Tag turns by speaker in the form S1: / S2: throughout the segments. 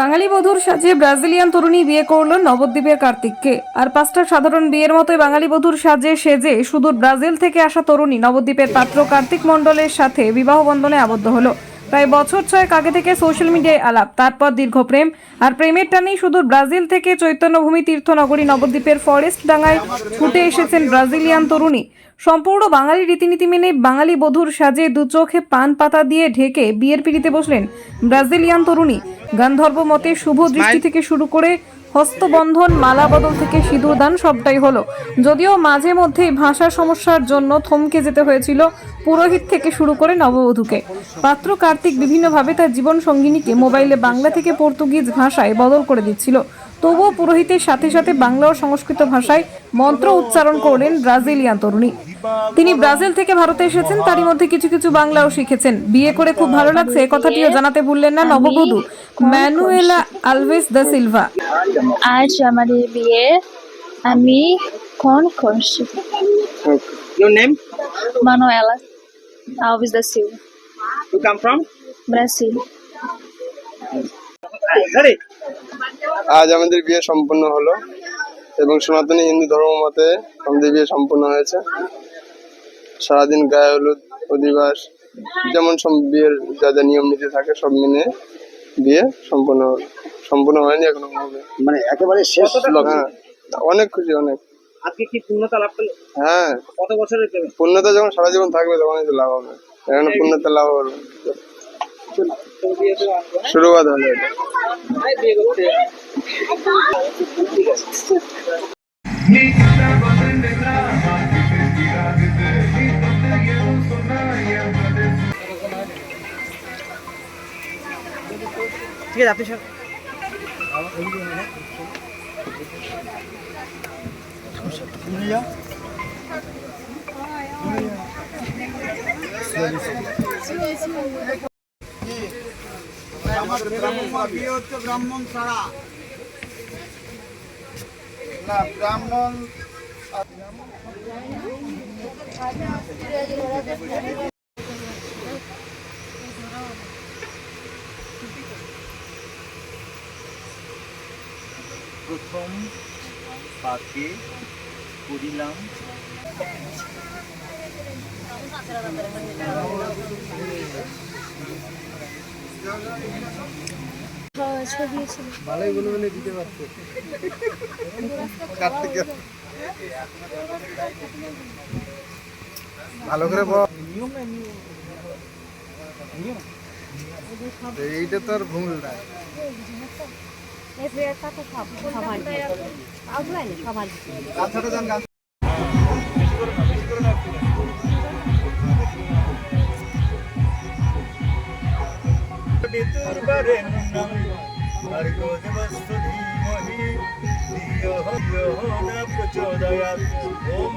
S1: বাঙালি বধুর সাজে ব্রাজিলিয়ান তরুণী বিয়ে করল নবদ্বীপের কার্তিককে। আর পাঁচটা সাধারণ বিয়ের মতোই বাঙালি বধুর সাজে সেজে সুদূর ব্রাজিল থেকে আসা তরুণী নবদ্বীপের পাত্র কার্তিক মণ্ডলের সাথে বিবাহ বন্ধনে আবদ্ধ হলো। প্রায় বছর ছয়েক আগে থেকে সোশ্যাল মিডিয়ায় আলাপ তারপর দীর্ঘ প্রেম। আর প্রেমের টানেই সুদূর ব্রাজিল থেকে চৈতন্যভূমি তীর্থনগরী নবদ্বীপের ফরেস্ট ডাঙ্গায় ছুটে এসেছেন ব্রাজিলিয়ান তরুণী। সম্পূর্ণ বাঙালি রীতিনীতি মেনে বাঙালি বধূর সাজে দু চোখে পান পাতা দিয়ে ঢেকে বিয়ের পিড়িতে বসলেন ব্রাজিলিয়ান তরুণী। গান্ধর্ব মতে শুভ দৃষ্টি থেকে শুরু করে হস্তবন্ধন, মালা বদল থেকে সিঁদুর দান সবটাই হলো। যদিও মাঝে মধ্যেই ভাষা সমস্যার জন্য থমকে যেতে হয়েছিল পুরোহিত থেকে শুরু করে নববধূকে। পাত্র কার্তিক বিভিন্নভাবে তার জীবন সঙ্গিনীকে মোবাইলে বাংলা থেকে পর্তুগিজ ভাষায় বদল করে দিচ্ছিল। তবুও পুরোহিতের সাথে সাথে বাংলা ও সংস্কৃত ভাষায় মন্ত্র উচ্চারণ করলেন ব্রাজিলিয়ান তরুণী তিনি ব্রাজিল থেকে ভারতে এসেছেন তারই মধ্যে কিছু কিছু বাংলাও শিখেছেন বিয়ে করে খুব ভালো লাগছে এ কথাটিও জানাতে ভুললেন না নববধূ ম্যানুয়েলা আলভেস দা সিলভা
S2: আজ আমাদের বিয়ে আমি কোন করছি
S3: Your name?
S2: Manuela Alves da Silva,
S3: You come from?
S2: Brasil.
S4: আজ আমাদের বিয়ে সম্পন্ন হলো এবং সনাতনী হিন্দু ধর্ম মতে আমাদের বিয়ে সম্পন্ন হয়েছে। সারাদিন গায়ে হলুদ অধিবাস যেমন সব বিয়ের যা যা নিয়ম নীতি থাকে সব মেনে বিয়ে সম্পূর্ণ হলো সম্পূর্ণ হয়নি এখনও। হবে
S3: মানে একেবারে শেষ
S4: হ্যাঁ অনেক খুশি অনেক।
S3: আজকে কি পূর্ণতা লাভ করলে?
S4: হ্যাঁ।
S3: কত বছরের
S4: পূর্ণতা যখন সারা জীবন থাকবে তখনই তো লাভ হবে। এখন পূর্ণতা লাভ হবে। শুরুবাদ হলো এটা
S3: বিয়ে করতে ঠিক আছে আপনি সব
S5: বিয়ে হচ্ছে ব্রাহ্মণ ছাড়া। না ব্রাহ্মণ
S6: প্রথম পাকে করিলাম।
S4: ভালোই বলে বলে দিতে পারছে ভালো করে এইটা তো আর ভুল না। গাছটা যান
S6: ওম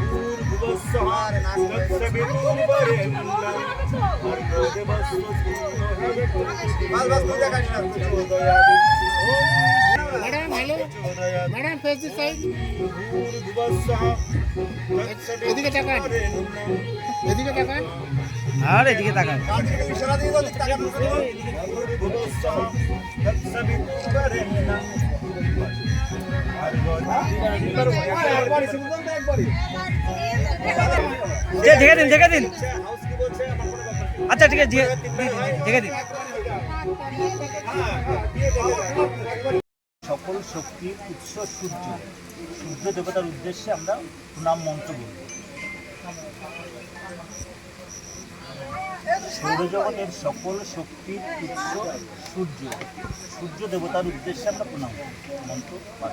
S6: ভূর্ভুবস্সহার তৎসবিতুর্বরেণ্যং ভর্গো দেবস্য ধীমহি
S5: তুই দেখাস না
S6: প্রচোদয়াৎ ওম
S5: ম্যাডাম হ্যালো
S6: প্রচোদয়াৎ
S5: ম্যাডাম ফেস দিস সাইড
S6: ভূর্ভুবস্সহ
S5: এদিকে তাকান। এদিকে তাকান।
S3: আর এদিকে তাকান। ঢেকে দিন ঢেকে দিন। আচ্ছা ঠিক আছে, ঢেকে দিন
S6: সকল শক্তির উৎস, সূর্য। সূর্য দেবতার উদ্দেশ্যে আমরা প্রণাম মন্ত্র বলব সৌরজগতের সকল শক্তির উৎস সূর্য। সূর্য দেবতার উদ্দেশ্যে আমরা প্রণাম মন্ত্র পাঠ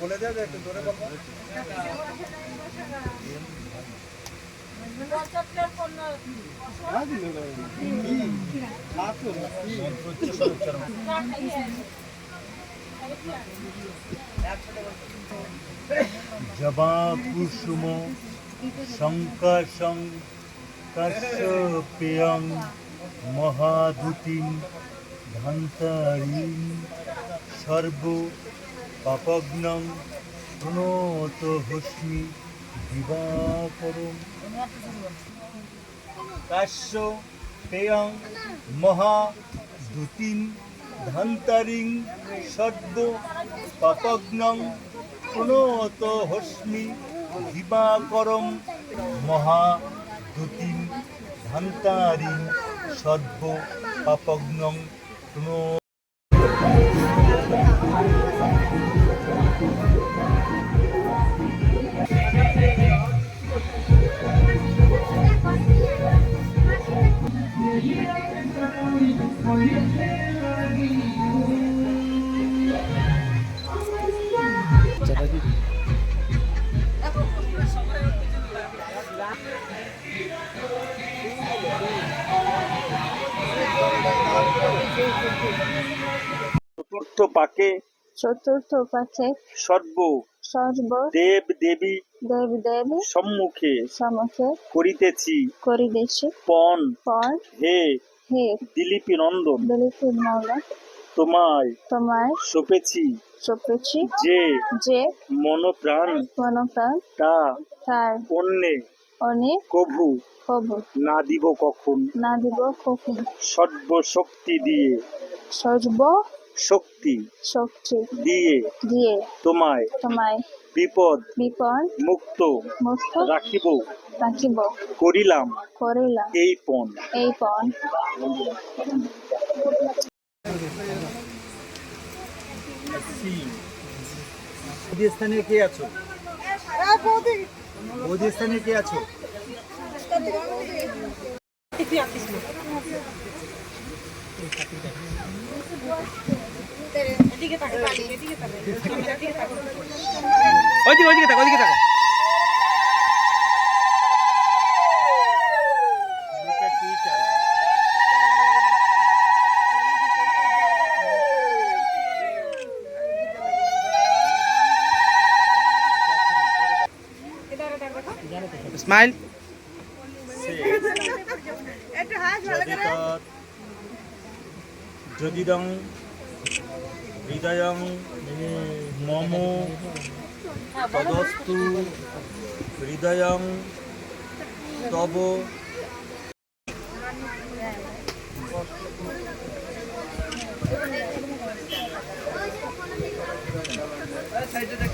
S4: বলে দেবে একটু জোরে বলব
S6: উচ্চারণ জবা কুসুম শঙ্কাশং কাশ্যপেয়ং মহাধুতিম ধান্তারিম সর্ব পাপগ্নং প্রণত হস্মি দিবাকরম কাশ্য পেয়ং মহা দ্যুতিম ধন্তারিং সদ্য পাপগ্নং প্রণত হস্মি দিবাকরম মহা দ্যুতিম ধন্তারিং সদ্য পাপগ্নং প্রণত চতুর্থ পাকে
S2: চতুর্থ পাঠে
S6: সর্ব
S2: সর্ব
S6: দেব দেবী
S2: দেব দেব
S6: সম্মুখে
S2: সম্মুখে
S6: করিতেছি।
S2: করিতেছি।
S6: পণ।
S2: পর
S6: হে।
S2: হে।
S6: দিলীপী নন্দন।
S2: দিলীপের মৌলা
S6: তোমায়
S2: তোমায়
S6: সপেছি।
S2: চপেছি
S6: যে
S2: যে
S6: মনপ্রাণ
S2: মনপ্রাণ
S6: তা
S2: তার
S6: অন্যে
S2: অনেক
S6: কভু
S2: কবু
S6: না দিব কখন?
S2: না দিব কখন?
S6: সর্ব শক্তি দিয়ে।
S2: সর্ব
S6: শক্তি
S2: শক্তি
S6: দিয়ে
S2: দিয়ে
S6: তোমায়
S2: তোমায়
S6: বিপদ
S2: বিপদ
S6: মুক্ত
S2: মুক্ত
S6: রাখিব।
S2: রাখিব।
S6: করিলাম
S2: করিলাম।
S6: এই পণ।
S2: এই পণ।
S6: স্থানে কে আছো? বৌদি স্থানে কে আছো?
S3: ওইদিকে ওইদিকে থাকো ওইদিকে থাকো স্মাইল
S6: যদিতৎ যদিদং হৃদয়ং মম তদস্তু হৃদয়ং তব।
S5: সারা